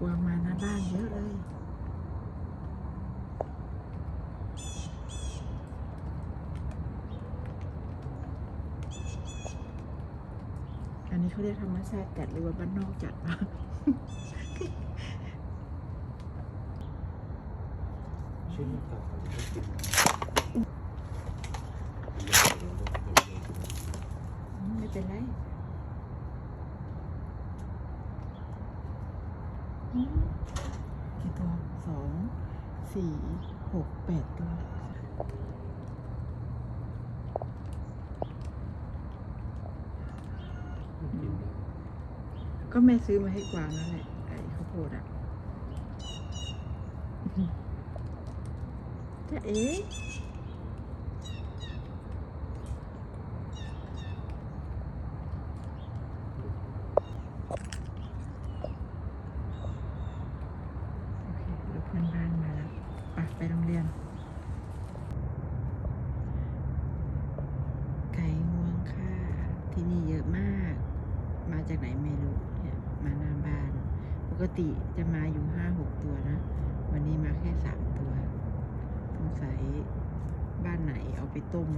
กวางมาหน้าบ้านเยอะเลย อันนี้เขาเรียกธรรมชาติจัดหรือว่าบ้านนอกจัดวะชิ้นต่อไปก็กินไม่เป็นไรอืม กี่ตัวสองสี่หกแปดตัวก็แม่ซื้อมาให้กวางนั่นแหละไอ้ข้าวโพดอะจะเอ๊ะโอเคลูกเพื่อนบ้านมาแล้ว ไปโรงเรียน ไก่งวงค่ะ ที่นี่เยอะมาก มาจากไหนไม่รู้เนี่ยมาหน้าบ้าน ปกติจะมาอยู่ห้าหกตัวนะ วันนี้มาแค่สามตัวสงสัยบ้านไหนเอาไปต้ม